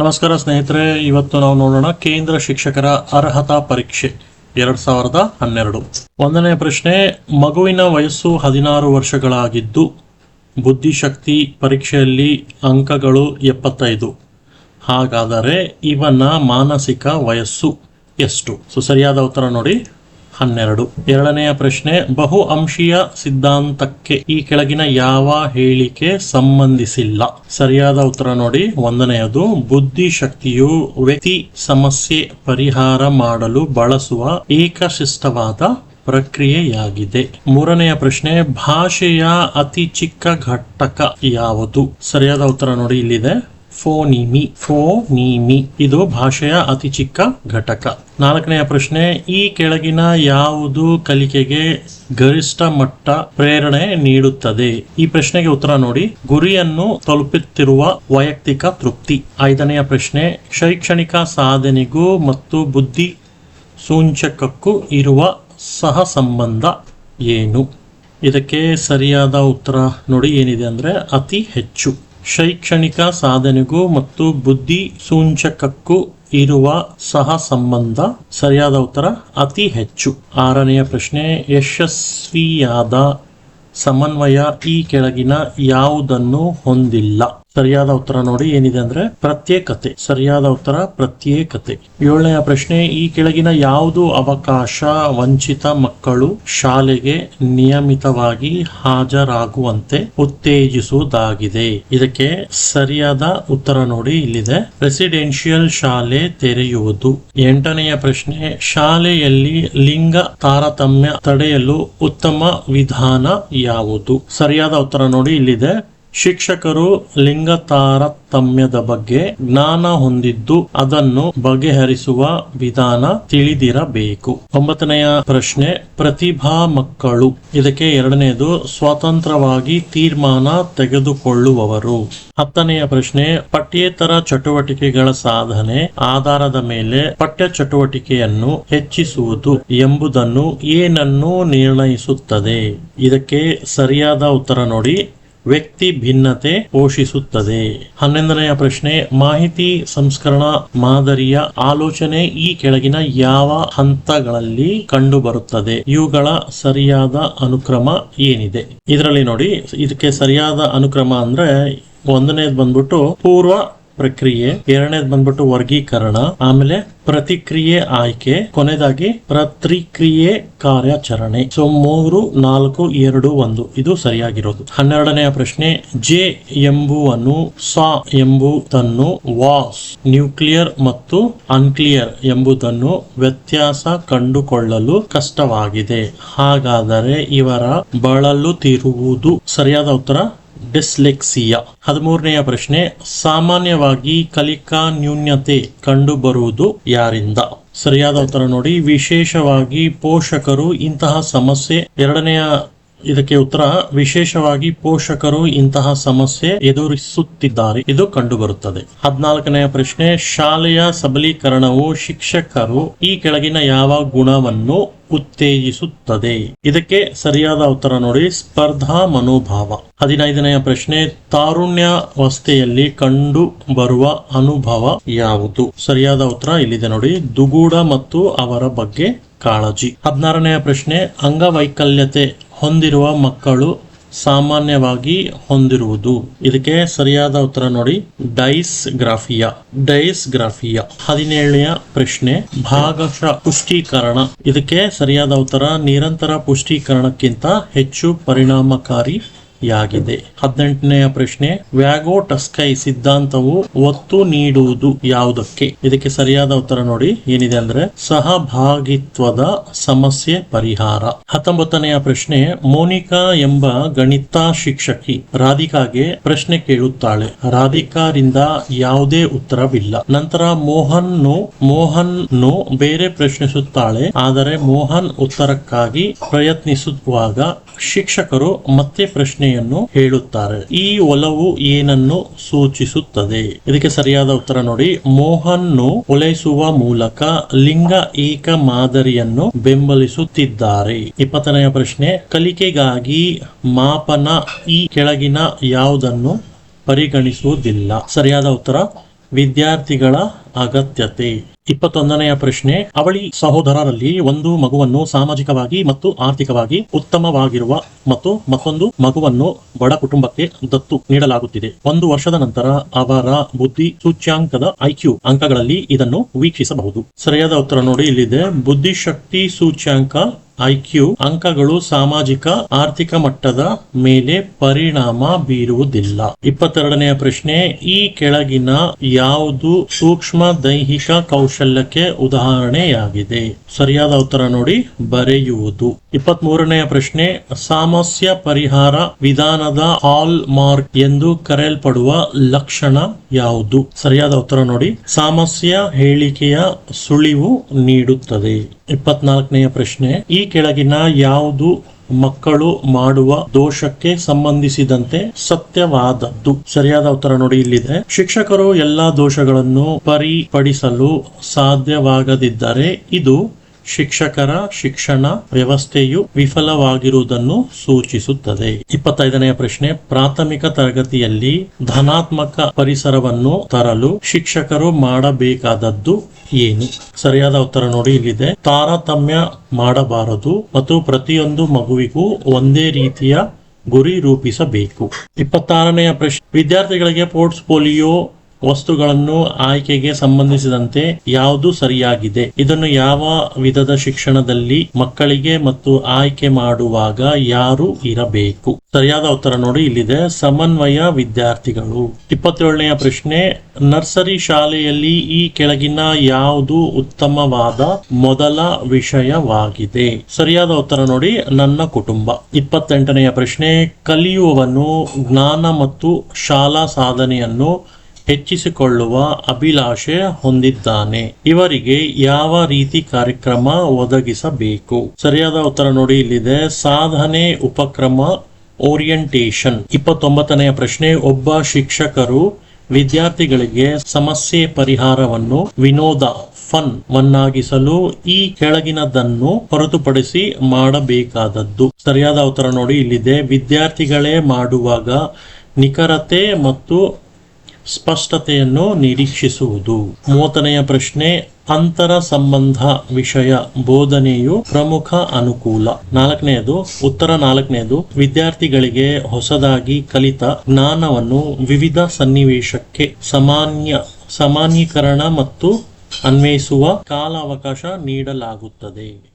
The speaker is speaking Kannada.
ನಮಸ್ಕಾರ ಸ್ನೇಹಿತರೆ, ಇವತ್ತು ನಾವು ನೋಡೋಣ ಕೇಂದ್ರ ಶಿಕ್ಷಕರ ಅರ್ಹತಾ ಪರೀಕ್ಷೆ, ಎರಡ್ ಸಾವಿರದ ಹನ್ನೆರಡು. ಒಂದನೇ ಪ್ರಶ್ನೆ, ಮಗುವಿನ ವಯಸ್ಸು ಹದಿನಾರು ವರ್ಷಗಳಾಗಿದ್ದು, ಬುದ್ಧಿಶಕ್ತಿ ಪರೀಕ್ಷೆಯಲ್ಲಿ ಅಂಕಗಳು ಎಪ್ಪತ್ತೈದು. ಹಾಗಾದರೆ ಇವನ ಮಾನಸಿಕ ವಯಸ್ಸು ಎಷ್ಟು? ಸೊ, ಸರಿಯಾದ ಉತ್ತರ ನೋಡಿ. ಹನ್ನೆರಡು. ಎರಡನೆಯ ಪ್ರಶ್ನೆ, ಬಹು ಅಂಶೀಯ ಸಿದ್ಧಾಂತಕ್ಕೆ ಈ ಕೆಳಗಿನ ಯಾವ ಹೇಳಿಕೆ ಸಂಬಂಧಿಸಿಲ್ಲ? ಸರಿಯಾದ ಉತ್ತರ ನೋಡಿ. ಒಂದನೆಯದು ಬುದ್ಧಿಶಕ್ತಿಯು ವ್ಯಕ್ತಿ ಸಮಸ್ಯೆ ಪರಿಹಾರ ಮಾಡಲು ಬಳಸುವ ಏಕಶಿಷ್ಟವಾದ ಪ್ರಕ್ರಿಯೆಯಾಗಿದೆ. ಮೂರನೆಯ ಪ್ರಶ್ನೆ, ಭಾಷೆಯ ಅತಿ ಚಿಕ್ಕ ಘಟಕ ಯಾವುದು? ಸರಿಯಾದ ಉತ್ತರ ನೋಡಿ, ಇಲ್ಲಿದೆ. ಫೋನಿಮಿ ಫೋನಿಮಿ ಇದು ಭಾಷೆಯ ಅತಿ ಚಿಕ್ಕ ಘಟಕ. ನಾಲ್ಕನೆಯ ಪ್ರಶ್ನೆ, ಈ ಕೆಳಗಿನ ಯಾವುದು ಕಲಿಕೆಗೆ ಗರಿಷ್ಠ ಮಟ್ಟ ಪ್ರೇರಣೆ ನೀಡುತ್ತದೆ? ಈ ಪ್ರಶ್ನೆಗೆ ಉತ್ತರ ನೋಡಿ. ಗುರಿಯನ್ನು ತಲುಪುತ್ತಿರುವ ವೈಯಕ್ತಿಕ ತೃಪ್ತಿ. ಐದನೆಯ ಪ್ರಶ್ನೆ, ಶೈಕ್ಷಣಿಕ ಸಾಧನೆಗೂ ಮತ್ತು ಬುದ್ಧಿ ಸೂಂಚಕಕ್ಕೂ ಇರುವ ಸಹ ಸಂಬಂಧ ಏನು? ಇದಕ್ಕೆ ಸರಿಯಾದ ಉತ್ತರ ನೋಡಿ ಏನಿದೆ ಅಂದರೆ ಅತಿ ಹೆಚ್ಚು. ಶೈಕ್ಷಣಿಕ ಸಾಧನೆಗೂ ಮತ್ತು ಬುದ್ಧಿ ಸೂಂಚಕಕ್ಕೂ ಇರುವ ಸಹ ಸಂಬಂಧ ಸರಿಯಾದ ಉತ್ತರ, ಅತಿ ಹೆಚ್ಚು. ಆರನೆಯ ಪ್ರಶ್ನೆ, ಯಶಸ್ವಿಯಾದ ಸಮನ್ವಯ ಈ ಕೆಳಗಿನ ಯಾವುದನ್ನು ಹೊಂದಿಲ್ಲ. ಸರಿಯಾದ ಉತ್ತರ ನೋಡಿ ಏನಿದೆ ಅಂದ್ರೆ ಪ್ರತ್ಯೇಕತೆ. ಸರಿಯಾದ ಉತ್ತರ ಪ್ರತ್ಯೇಕತೆ. ಏಳನೆಯ ಪ್ರಶ್ನೆ, ಈ ಕೆಳಗಿನ ಯಾವುದು ಅವಕಾಶ ವಂಚಿತ ಮಕ್ಕಳು ಶಾಲೆಗೆ ನಿಯಮಿತವಾಗಿ ಹಾಜರಾಗುವಂತೆ ಉತ್ತೇಜಿಸುವುದಾಗಿದೆ? ಇದಕ್ಕೆ ಸರಿಯಾದ ಉತ್ತರ ನೋಡಿ ಇಲ್ಲಿದೆ. ರೆಸಿಡೆನ್ಷಿಯಲ್ ಶಾಲೆ ತೆರೆಯುವುದು. ಎಂಟನೆಯ ಪ್ರಶ್ನೆ, ಶಾಲೆಯಲ್ಲಿ ಲಿಂಗ ತಾರತಮ್ಯ ತಡೆಯಲು ಉತ್ತಮ ವಿಧಾನ ಯಾವುದು? ಸರಿಯಾದ ಉತ್ತರ ನೋಡಿ ಇಲ್ಲಿದೆ. ಶಿಕ್ಷಕರು ಲಿಂಗ ತಾರತಮ್ಯದ ಬಗ್ಗೆ ಜ್ಞಾನ ಹೊಂದಿದ್ದು ಅದನ್ನು ಬಗೆಹರಿಸುವ ವಿಧಾನ ತಿಳಿದಿರಬೇಕು. ಒಂಬತ್ತನೆಯ ಪ್ರಶ್ನೆ, ಪ್ರತಿಭಾ ಮಕ್ಕಳು. ಇದಕ್ಕೆ ಎರಡನೆಯದು ಸ್ವತಂತ್ರವಾಗಿ ತೀರ್ಮಾನ ತೆಗೆದುಕೊಳ್ಳುವವರು. ಹತ್ತನೆಯ ಪ್ರಶ್ನೆ, ಪಠ್ಯೇತರ ಚಟುವಟಿಕೆಗಳ ಸಾಧನೆ ಆಧಾರದ ಮೇಲೆ ಪಠ್ಯ ಚಟುವಟಿಕೆಯನ್ನು ಹೆಚ್ಚಿಸುವುದು ಎಂಬುದನ್ನು ಏನನ್ನು ನಿರ್ಣಯಿಸುತ್ತದೆ? ಇದಕ್ಕೆ ಸರಿಯಾದ ಉತ್ತರ ನೋಡಿ. ವ್ಯಕ್ತಿ ಭಿನ್ನತೆ ಪೋಷಿಸುತ್ತದೆ. ಹನ್ನೊಂದನೆಯ ಪ್ರಶ್ನೆ, ಮಾಹಿತಿ ಸಂಸ್ಕರಣಾ ಮಾದರಿಯ ಆಲೋಚನೆ ಈ ಕೆಳಗಿನ ಯಾವ ಹಂತಗಳಲ್ಲಿ ಕಂಡುಬರುತ್ತದೆ? ಇವುಗಳ ಸರಿಯಾದ ಅನುಕ್ರಮ ಏನಿದೆ? ಇದರಲ್ಲಿ ನೋಡಿ, ಇದಕ್ಕೆ ಸರಿಯಾದ ಅನುಕ್ರಮ ಅಂದ್ರೆ ಒಂದನೇದು ಬಂದ್ಬಿಟ್ಟು ಪೂರ್ವ ಪ್ರಕ್ರಿಯೆ, ಎರಡನೇದು ಬಂದ್ಬಿಟ್ಟು ವರ್ಗೀಕರಣ, ಆಮೇಲೆ ಪ್ರತಿಕ್ರಿಯೆ ಆಯ್ಕೆ, ಕೊನೆದಾಗಿ ಪ್ರತಿಕ್ರಿಯೆ ಕಾರ್ಯಾಚರಣೆ. ಸೊ ಮೂರು, ನಾಲ್ಕು, ಎರಡು, ಒಂದು, ಇದು ಸರಿಯಾಗಿರೋದು. ಹನ್ನೆರಡನೆಯ ಪ್ರಶ್ನೆ, ಜೆ ಎಂಬುವನು, ಸಾ ಎಂಬುದನ್ನು ವಾಸ್, ನ್ಯೂಕ್ಲಿಯರ್ ಮತ್ತು ಅನ್ಕ್ಲಿಯರ್ ಎಂಬುದನ್ನು ವ್ಯತ್ಯಾಸ ಕಂಡುಕೊಳ್ಳಲು ಕಷ್ಟವಾಗಿದೆ. ಹಾಗಾದರೆ ಇವರ ಬಳಲುತ್ತಿರುವುದು ಸರಿಯಾದ ಉತ್ತರ? ಡಿಸ್ಲೆಕ್ಸಿಯಾ. ಹದಿಮೂರನೆಯ ಪ್ರಶ್ನೆ, ಸಾಮಾನ್ಯವಾಗಿ ಕಲಿಕಾ ನ್ಯೂನ್ಯತೆ ಕಂಡುಬರುವುದು ಯಾರಿಂದ? ಸರಿಯಾದ ಉತ್ತರ ನೋಡಿ. ವಿಶೇಷವಾಗಿ ಪೋಷಕರು ಇಂತಹ ಸಮಸ್ಯೆ. ಎರಡನೆಯ ಇದಕ್ಕೆ ಉತ್ತರ, ವಿಶೇಷವಾಗಿ ಪೋಷಕರು ಇಂತಹ ಸಮಸ್ಯೆ ಎದುರಿಸುತ್ತಿದ್ದಾರೆ. ಇದು ಕಂಡುಬರುತ್ತದೆ. ಹದಿನಾಲ್ಕನೆಯ ಪ್ರಶ್ನೆ, ಶಾಲೆಯ ಸಬಲೀಕರಣವು ಶಿಕ್ಷಕರು ಈ ಕೆಳಗಿನ ಯಾವ ಗುಣವನ್ನು ಉತ್ತೇಜಿಸುತ್ತದೆ. ಇದಕ್ಕೆ ಸರಿಯಾದ ಉತ್ತರ ನೋಡಿ, ಸ್ಪರ್ಧಾ ಮನೋಭಾವ. ಹದಿನೈದನೆಯ ಪ್ರಶ್ನೆ ತಾರುಣ್ಯಾವಸ್ಥೆಯಲ್ಲಿ ಕಂಡು ಬರುವ ಅನುಭವ ಯಾವುದು? ಸರಿಯಾದ ಉತ್ತರ ಇಲ್ಲಿದೆ ನೋಡಿ, ದುಗೂಡ ಮತ್ತು ಅವರ ಬಗ್ಗೆ ಕಾಳಜಿ. ಹದಿನಾರನೆಯ ಪ್ರಶ್ನೆ, ಅಂಗವೈಕಲ್ಯತೆ ಹೊಂದಿರುವ ಮಕ್ಕಳು ಸಾಮಾನ್ಯವಾಗಿ ಹೊಂದಿರುವುದು. ಇದಕ್ಕೆ ಸರಿಯಾದ ಉತ್ತರ ನೋಡಿ. ಡೈಸ್ ಗ್ರಾಫಿಯಾ ಡೈಸ್ ಗ್ರಾಫಿಯಾ ಹದಿನೇಳನೆಯ ಪ್ರಶ್ನೆ. ಭಾಗಶಃ ಪುಷ್ಟೀಕರಣ ಇದಕ್ಕೆ ಸರಿಯಾದ ಉತ್ತರ, ನಿರಂತರ ಪುಷ್ಟೀಕರಣಕ್ಕಿಂತ ಹೆಚ್ಚು ಪರಿಣಾಮಕಾರಿ ಯಾಗಿದೆ? ಹದಿನೆಂಟನೆಯ ಪ್ರಶ್ನೆ, ವ್ಯಾಗೋ ಟಸ್ಕೈ ಸಿದ್ಧಾಂತವು ಒತ್ತು ನೀಡುವುದು ಯಾವುದಕ್ಕೆ? ಇದಕ್ಕೆ ಸರಿಯಾದ ಉತ್ತರ ನೋಡಿ, ಏನಿದೆ ಅಂದ್ರೆ ಸಹಭಾಗಿತ್ವದ ಸಮಸ್ಯೆ ಪರಿಹಾರ. ಹತ್ತೊಂಬತ್ತನೆಯ ಪ್ರಶ್ನೆ, ಮೋನಿಕಾ ಎಂಬ ಗಣಿತ ಶಿಕ್ಷಕಿ ರಾಧಿಕಾಗೆ ಪ್ರಶ್ನೆ ಕೇಳುತ್ತಾಳೆ. ರಾಧಿಕಾರಿಂದ ಯಾವುದೇ ಉತ್ತರವಿಲ್ಲ. ನಂತರ ಮೋಹನ್ ಮೋಹನ್ ಬೇರೆ ಪ್ರಶ್ನಿಸುತ್ತಾಳೆ. ಆದರೆ ಮೋಹನ್ ಉತ್ತರಕ್ಕಾಗಿ ಪ್ರಯತ್ನಿಸುವಾಗ ಶಿಕ್ಷಕರು ಮತ್ತೆ ಪ್ರಶ್ನೆಯನ್ನು ಹೇಳುತ್ತಾರೆ. ಈ ಒಲವು ಏನನ್ನು ಸೂಚಿಸುತ್ತದೆ? ಇದಕ್ಕೆ ಸರಿಯಾದ ಉತ್ತರ ನೋಡಿ. ಮೋಹನ್ನು ಒಲೈಸುವ ಮೂಲಕ ಲಿಂಗ ಏಕ ಮಾದರಿಯನ್ನು ಬೆಂಬಲಿಸುತ್ತಿದ್ದಾರೆ. ಇಪ್ಪತ್ತನೆಯ ಪ್ರಶ್ನೆ, ಕಲಿಕೆಗಾಗಿ ಮಾಪನ ಈ ಕೆಳಗಿನ ಯಾವುದನ್ನು ಪರಿಗಣಿಸುವುದಿಲ್ಲ? ಸರಿಯಾದ ಉತ್ತರ, ವಿದ್ಯಾರ್ಥಿಗಳ ಅಗತ್ಯತೆ. ಇಪ್ಪತ್ತೊಂದನೆಯ ಪ್ರಶ್ನೆ, ಅವಳಿ ಸಹೋದರರಲ್ಲಿ ಒಂದು ಮಗುವನ್ನು ಸಾಮಾಜಿಕವಾಗಿ ಮತ್ತು ಆರ್ಥಿಕವಾಗಿ ಉತ್ತಮವಾಗಿರುವ ಮತ್ತು ಮತ್ತೊಂದು ಮಗುವನ್ನು ಬಡ ಕುಟುಂಬಕ್ಕೆ ದತ್ತು ನೀಡಲಾಗುತ್ತಿದೆ. ಒಂದು ವರ್ಷದ ನಂತರ ಅವರ ಬುದ್ಧಿ ಸೂಚ್ಯಾಂಕದ ಐಕ್ಯೂ ಅಂಕಗಳಲ್ಲಿ ಇದನ್ನು ವೀಕ್ಷಿಸಬಹುದು. ಸರಿಯಾದ ಉತ್ತರ ನೋಡಿ, ಇಲ್ಲಿದೆ. ಬುದ್ಧಿಶಕ್ತಿ ಸೂಚ್ಯಾಂಕ ಐಕ್ಯೂ ಅಂಕಗಳು ಸಾಮಾಜಿಕ, ಆರ್ಥಿಕ ಮಟ್ಟದ ಮೇಲೆ ಪರಿಣಾಮ ಬೀರುವುದಿಲ್ಲ. ಇಪ್ಪತ್ತೆರಡನೆಯ ಪ್ರಶ್ನೆ, ಈ ಕೆಳಗಿನ ಯಾವುದು ಸೂಕ್ಷ್ಮ ದೈಹಿಕ ಕೌಶಲ್ಯಕ್ಕೆ ಉದಾಹರಣೆಯಾಗಿದೆ? ಸರಿಯಾದ ಉತ್ತರ ನೋಡಿ, ಬರೆಯುವುದು. ಇಪ್ಪತ್ತ್ ಮೂರನೆಯ ಪ್ರಶ್ನೆ, ಸಾಮಸ್ಯ ಪರಿಹಾರ ವಿಧಾನದ ಹಾಲ್ ಮಾರ್ಕ್ ಎಂದು ಕರೆಯಲ್ಪಡುವ ಲಕ್ಷಣ ಯಾವುದು? ಸರಿಯಾದ ಉತ್ತರ ನೋಡಿ. ಸಾಮಸ್ಯ ಹೇಳಿಕೆಯ ಸುಳಿವು ನೀಡುತ್ತದೆ. ಇಪ್ಪತ್ನಾಲ್ಕನೆಯ ಪ್ರಶ್ನೆ, ಈ ಕೆಳಗಿನ ಯಾವುದು ಮಕ್ಕಳು ಮಾಡುವ ದೋಷಕ್ಕೆ ಸಂಬಂಧಿಸಿದಂತೆ ಸತ್ಯವಾದದ್ದು? ಸರಿಯಾದ ಉತ್ತರ ನೋಡಿ ಇಲ್ಲಿದೆ. ಶಿಕ್ಷಕರು ಎಲ್ಲಾ ದೋಷಗಳನ್ನು ಪರಿಪಡಿಸಲು ಸಾಧ್ಯವಾಗದಿದ್ದರೆ ಇದು ಶಿಕ್ಷಕರ ಶಿಕ್ಷಣ ವ್ಯವಸ್ಥೆಯು ವಿಫಲವಾಗಿರುವುದನ್ನು ಸೂಚಿಸುತ್ತದೆ. ಇಪ್ಪತ್ತೈದನೆಯ ಪ್ರಶ್ನೆ, ಪ್ರಾಥಮಿಕ ತರಗತಿಯಲ್ಲಿ ಧನಾತ್ಮಕ ಪರಿಸರವನ್ನು ತರಲು ಶಿಕ್ಷಕರು ಮಾಡಬೇಕಾದದ್ದು ಏನು? ಸರಿಯಾದ ಉತ್ತರ ನೋಡಿ, ಇಲ್ಲಿದೆ. ತಾರತಮ್ಯ ಮಾಡಬಾರದು ಮತ್ತು ಪ್ರತಿಯೊಂದು ಮಗುವಿಗೂ ಒಂದೇ ರೀತಿಯ ಗುರಿ ರೂಪಿಸಬೇಕು. ಇಪ್ಪತ್ತಾರನೆಯ ಪ್ರಶ್ನೆ, ವಿದ್ಯಾರ್ಥಿಗಳಿಗೆ ಪೋರ್ಟ್ಸ್ಪೋಲಿಯೋ ವಸ್ತುಗಳನ್ನು ಆಯ್ಕೆಗೆ ಸಂಬಂಧಿಸಿದಂತೆ ಯಾವುದು ಸರಿಯಾಗಿದೆ? ಇದನ್ನು ಯಾವ ವಿಧದ ಶಿಕ್ಷಣದಲ್ಲಿ ಮಕ್ಕಳಿಗೆ ಮತ್ತು ಆಯ್ಕೆ ಮಾಡುವಾಗ ಯಾರು ಇರಬೇಕು? ಸರಿಯಾದ ಉತ್ತರ ನೋಡಿ, ಇಲ್ಲಿದೆ. ಸಮನ್ವಯ ವಿದ್ಯಾರ್ಥಿಗಳು. ಇಪ್ಪತ್ತೇಳನೆಯ ಪ್ರಶ್ನೆ. ನರ್ಸರಿ ಶಾಲೆಯಲ್ಲಿ ಈ ಕೆಳಗಿನ ಯಾವುದು ಉತ್ತಮವಾದ ಮೊದಲ ವಿಷಯವಾಗಿದೆ? ಸರಿಯಾದ ಉತ್ತರ ನೋಡಿ, ನನ್ನ ಕುಟುಂಬ. ಇಪ್ಪತ್ತೆಂಟನೆಯ ಪ್ರಶ್ನೆ. ಕಲಿಯುವವನು ಜ್ಞಾನ ಮತ್ತು ಶಾಲಾ ಸಾಧನೆಯನ್ನು ಹೆಚ್ಚಿಸಿಕೊಳ್ಳುವ ಅಭಿಲಾಷೆ ಹೊಂದಿದ್ದಾನೆ. ಇವರಿಗೆ ಯಾವ ರೀತಿ ಕಾರ್ಯಕ್ರಮ ಒದಗಿಸಬೇಕು? ಸರಿಯಾದ ಉತ್ತರ ನೋಡಿ, ಇಲ್ಲಿದೆ. ಸಾಧನೆ ಉಪಕ್ರಮ ಓರಿಯಂಟೇಷನ್. ಇಪ್ಪತ್ತೊಂಬತ್ತನೆಯ ಪ್ರಶ್ನೆ. ಒಬ್ಬ ಶಿಕ್ಷಕರು ವಿದ್ಯಾರ್ಥಿಗಳಿಗೆ ಸಮಸ್ಯೆ ಪರಿಹಾರವನ್ನು ವಿನೋದ ಫನ್ ವನ್ನಾಗಿಸಲು ಈ ಕೆಳಗಿನದನ್ನು ಹೊರತುಪಡಿಸಿ ಮಾಡಬೇಕಾದದ್ದು. ಸರಿಯಾದ ಉತ್ತರ ನೋಡಿ, ಇಲ್ಲಿದೆ. ವಿದ್ಯಾರ್ಥಿಗಳೇ ಮಾಡುವಾಗ ನಿಖರತೆ ಮತ್ತು ಸ್ಪಷ್ಟತೆಯನ್ನು ನಿರೀಕ್ಷಿಸುವುದು. ಮೂವತ್ತನೆಯ ಪ್ರಶ್ನೆ, ಅಂತರ ಸಂಬಂಧ ವಿಷಯ ಬೋಧನೆಯು ಪ್ರಮುಖ ಅನುಕೂಲ. ನಾಲ್ಕನೆಯದು, ಉತ್ತರ ನಾಲ್ಕನೆಯದು, ವಿದ್ಯಾರ್ಥಿಗಳಿಗೆ ಹೊಸದಾಗಿ ಕಲಿತ ಜ್ಞಾನವನ್ನು ವಿವಿಧ ಸನ್ನಿವೇಶಕ್ಕೆ ಸಾಮಾನ್ಯ, ಸಾಮಾನ್ಯೀಕರಣ ಮತ್ತು ಅನ್ವಯಿಸುವ ಕಾಲಾವಕಾಶ ನೀಡಲಾಗುತ್ತದೆ.